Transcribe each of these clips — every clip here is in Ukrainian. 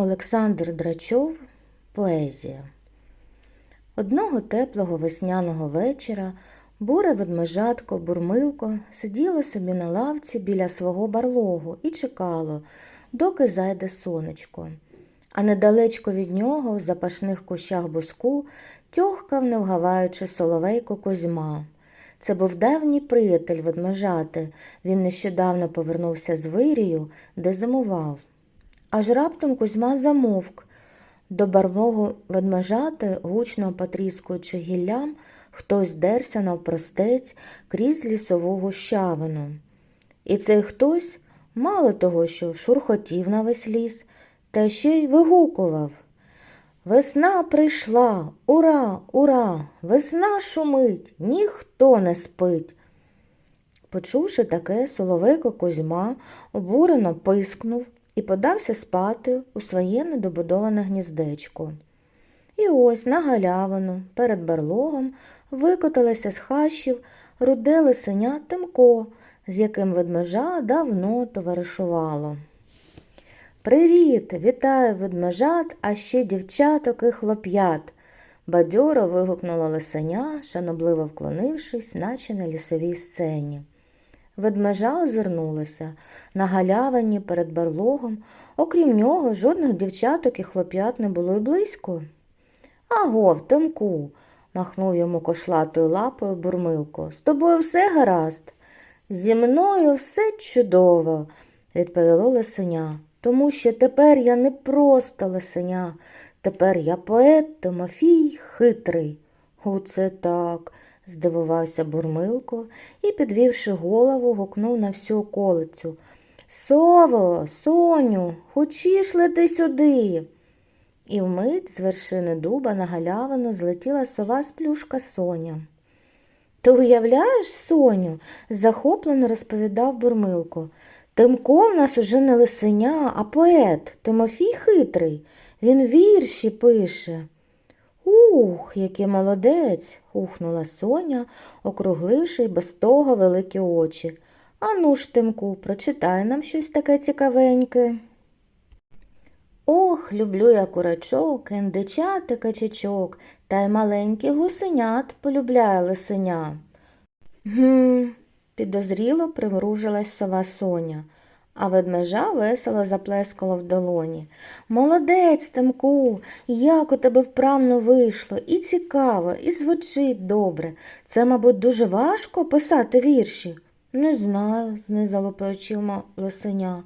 Олександр Драчов Поезія. Одного теплого весняного вечора буре ведмежатко Бурмилко сиділо собі на лавці біля свого барлогу і чекало, доки зайде сонечко. А недалечко від нього, в запашних кущах буску, тьохкав, не вгаваючи соловейко Козьма. Це був давній приятель ведмежати. Він нещодавно повернувся з вирію, де зимував. Аж раптом Кузьма замовк. До барвного ведмежати, гучно потріскуючи гіллям, хтось дерся навпростець крізь лісову гущавину. І цей хтось мало того, що шурхотів на весь ліс, та ще й вигукував. Весна прийшла, ура, ура! Весна шумить, ніхто не спить. Почувши таке, соловейко Козьма обурено пискнув і подався спати у своє недобудоване гніздечко. І ось на галявину перед барлогом викоталася з хащів руде лисеня Тимко, з яким ведмежа давно товаришувало. Привіт, вітаю ведмежат, а ще дівчаток і хлоп'ят. Бадьоро вигукнула лисеня, шанобливо вклонившись, наче на лісовій сцені. Ведмежа озирнулася. На галявині перед барлогом, окрім нього, жодних дівчаток і хлоп'ят не було й близько. Агов, Тимку, махнув йому кошлатою лапою бурмилко. З тобою все гаразд? Зі мною все чудово, відповіло лисеня, тому що тепер я не просто лисеня, тепер я поет Тимофій хитрий. Оце так здивувався Бурмилко і, підвівши голову, гукнув на всю околицю. Сово, Соню, хочеш лети сюди. І вмить з вершини дуба на галявину злетіла сова сплюшка Соня. Ти уявляєш, Соню? захоплено розповідав Бурмилко. Тимко в нас уже не лисеня, а поет Тимофій хитрий. Він вірші пише. Ух, який молодець, ухнула Соня, округливши без того великі очі. Ану ж, Тимку, прочитай нам щось таке цікавеньке. Ох, люблю я курачок, індичат і качачок, та й маленьких гусенят полюбляє лисеня. Гм, підозріло примружилась сова Соня, а ведмежа весело заплескало в долоні. Молодець, Тимку, як у тебе вправно вийшло, і цікаво, і звучить добре. Це, мабуть, дуже важко писати вірші. Не знаю, знизало плечима лисеня.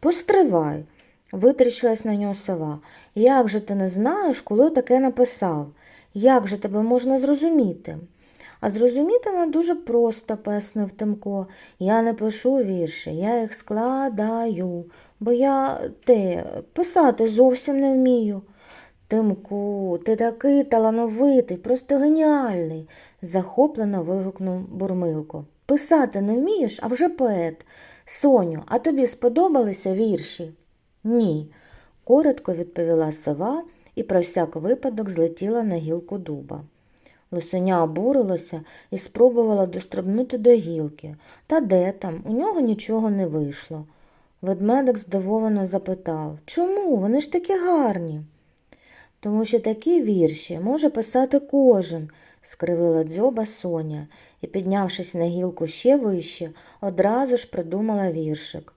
Постривай, витріщилась на нього сова. Як же ти не знаєш, коли таке написав? Як же тебе можна зрозуміти? А зрозуміти мене дуже просто, пояснив Тимко. Я не пишу вірші, я їх складаю, бо я те писати зовсім не вмію. Тимку, ти такий талановитий, просто геніальний, захоплено вигукнув Бурмилко. Писати не вмієш, а вже поет. Соню, а тобі сподобалися вірші? Ні, коротко відповіла сова і про всяк випадок злетіла на гілку дуба. Лисеня обурилося і спробувала дострибнути до гілки. Та де там? У нього нічого не вийшло. Ведмедик здивовано запитав Чому? Вони ж такі гарні. Тому що такі вірші може писати кожен, скривила дзьоба Соня і, піднявшись на гілку ще вище, одразу ж придумала віршик.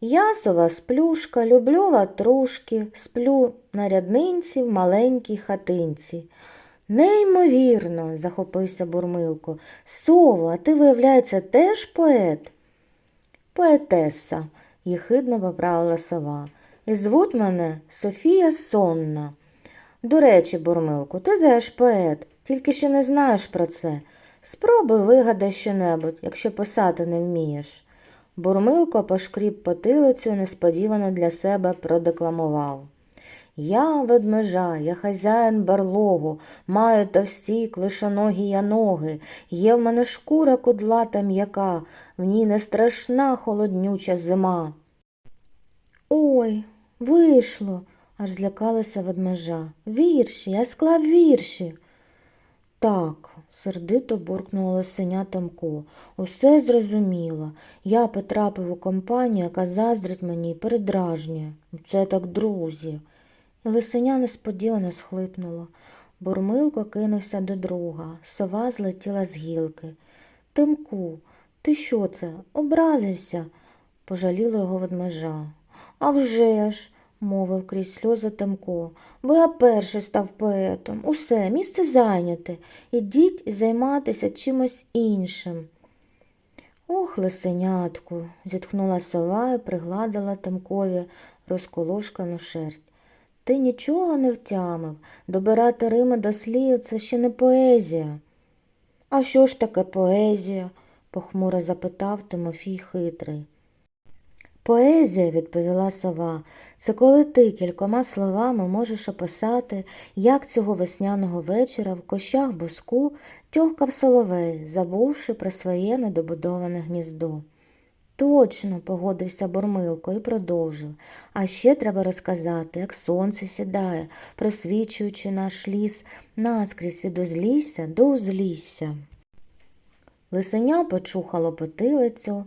Я сова сплюшка, люблю ватрушки, сплю на ряднинці в маленькій хатинці. Неймовірно, захопився Бурмилко. Сово, а ти, виявляється, теж поет? Поетеса, єхидно поправила сова. І звуть мене Софія Сонна. До речі, Бурмилку, ти теж поет, тільки ще не знаєш про це. Спробуй вигадай щонебудь, якщо писати не вмієш. Бурмилко пошкріб потилицю несподівано для себе продекламував. Я ведмежа, я хазяїн барлогу, маю товсті клишоногі я ноги, є в мене шкура кудлата м'яка, в ній не страшна холоднюча зима. Ой, вийшло, аж злякалася ведмежа. Вірші, я склав вірші. так, сердито буркнула лисеня Тимко. Усе зрозуміло. Я потрапив у компанію, яка заздрить мені і передражнює. Це так друзі. Лисеня несподівано схлипнуло. Бурмилко кинувся до друга. Сова злетіла з гілки. Тимку, ти що це? Образився? пожаліло його ведмежа. «А вже ж!» – мовив крізь сльози Тимко. Бо я перший став поетом. Усе, місце зайняте. Ідіть займатися чимось іншим. Ох, лисенятку, зітхнула сова і пригладила Тимкові розколошкану шерсть. Ти нічого не втямив. Добирати Рими до слів це ще не поезія. А що ж таке поезія? похмуро запитав Тимофій хитрий. Поезія, відповіла сова, це коли ти кількома словами можеш описати, як цього весняного вечора в кощах буску тьохкав соловей, забувши про своє недобудоване гніздо. Точно, погодився Бурмилко і продовжив. А ще треба розказати, як сонце сідає, просвічуючи наш ліс наскрізь від узлісся до узлісся. Лисеня почухало потилицю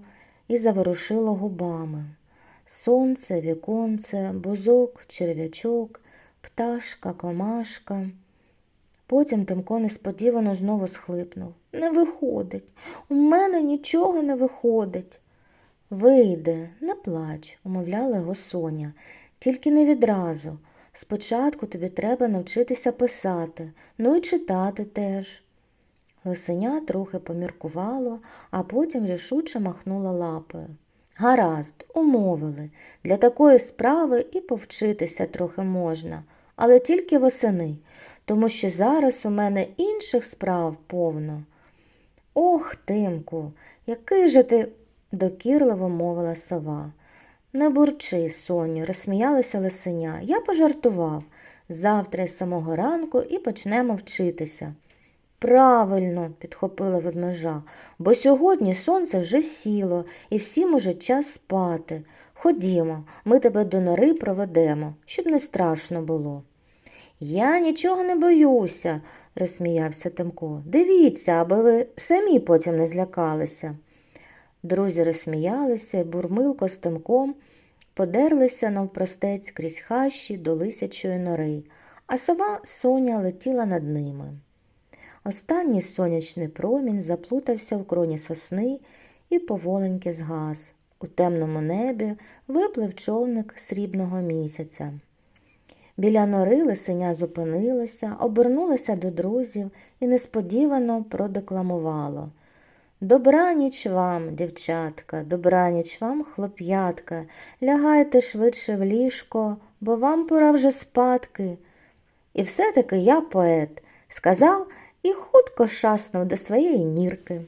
і заворушило губами. Сонце, віконце, бузок, черв'ячок, пташка, комашка. Потім Тимко несподівано знову схлипнув. Не виходить, у мене нічого не виходить. Вийде, не плач, умовляла його Соня, тільки не відразу. Спочатку тобі треба навчитися писати, ну і читати теж. Лисеня трохи поміркувало, а потім рішуче махнула лапою. Гаразд, умовили. Для такої справи і повчитися трохи можна, але тільки восени, тому що зараз у мене інших справ повно. Ох, Тимку, який же ти, докірливо мовила сова. Не бурчи, Соню, розсміялася лисеня. Я пожартував. Завтра з самого ранку і почнемо вчитися. Правильно, підхопила ведмежа, бо сьогодні сонце вже сіло і всім уже час спати. Ходімо, ми тебе до нори проведемо, щоб не страшно було. Я нічого не боюся, розсміявся Тимко. Дивіться, аби ви самі потім не злякалися. Друзі розсміялися, бурмилко з Тимком подерлися навпростець крізь хащі до лисячої нори, а сова Соня летіла над ними. Останній сонячний промінь заплутався в кроні сосни і поволеньки згас. У темному небі виплив човник срібного місяця. Біля нори лисеня зупинилося, обернулося до друзів і несподівано продекламувало. Добраніч вам, дівчатка, добраніч вам, хлоп'ятка, лягайте швидше в ліжко, бо вам пора вже спадки. І все-таки я поет, сказав і хутко шаснув до своєї нірки.